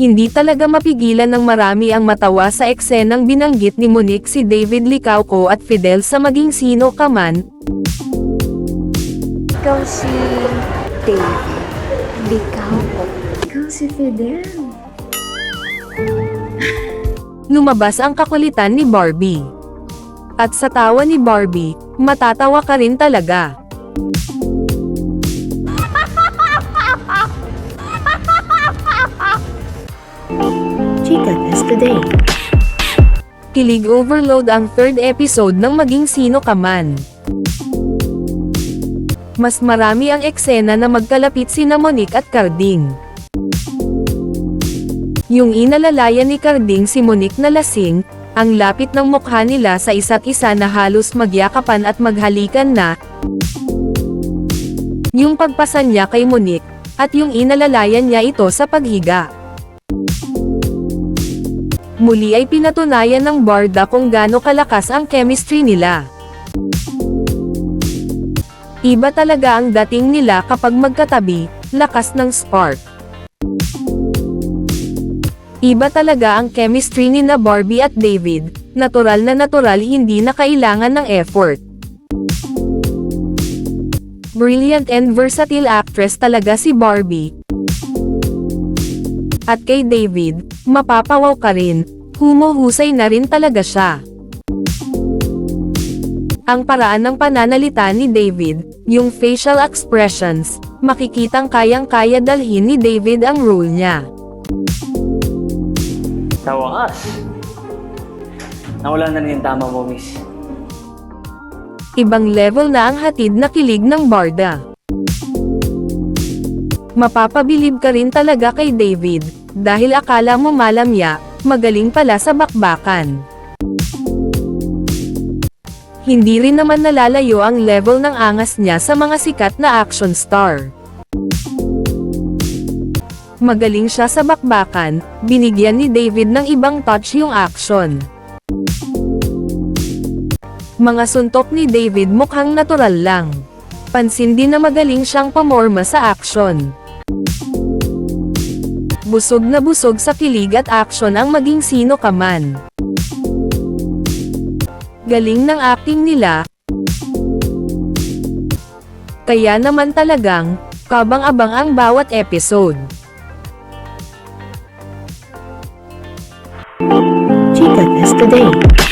Hindi talaga mapigilan ng marami ang matawa sa eksenang binanggit ni Monique si David Licauco at Fidel sa maging sino ka man, Ikaw si David. Po. Ikaw si Fidel. lumabas ang kakulitan ni Barbie. At sa tawa ni Barbie, matatawa ka rin talaga. Test Today. Kilig overload ang third episode ng Maging Sino Ka Man. Mas marami ang eksena na magkalapit sina Monique at Carding. Yung inalalayan ni Carding si Monique na lasing, ang lapit ng mukha nila sa isa't isa na halos magyakapan at maghalikan na, yung pagpasan niya kay Monique, at yung inalalayan niya ito sa paghiga. Muli ay pinatunayan ng Barda kung gaano kalakas ang chemistry nila. Iba talaga ang dating nila kapag magkatabi, lakas ng spark. Iba talaga ang chemistry ni na Barbie at David, natural na natural hindi na kailangan ng effort. Brilliant and versatile actress talaga si Barbie. At kay David, mapapawaw ka rin, humuhusay na rin talaga siya. Ang paraan ng pananalita ni David, yung facial expressions, makikitang kayang-kaya dalhin ni David ang role niya. Sa wakas. Nawala na rin yung tama mo, miss. Ibang level na ang hatid na kilig ng Barda. Mapapabilib ka rin talaga kay David, dahil akala mo malamya, magaling pala sa bakbakan. Hindi rin naman nalalayo ang level ng angas niya sa mga sikat na action star. Magaling siya sa bakbakan, binigyan ni David ng ibang touch yung action. Mga suntok ni David mukhang natural lang. Pansin din na magaling siyang pamorma sa action. Busog na busog sa kilig at action ang maging sino ka man. Galing ng acting nila. Kaya naman talagang, kabang-abang ang bawat episode. Chika Test Today.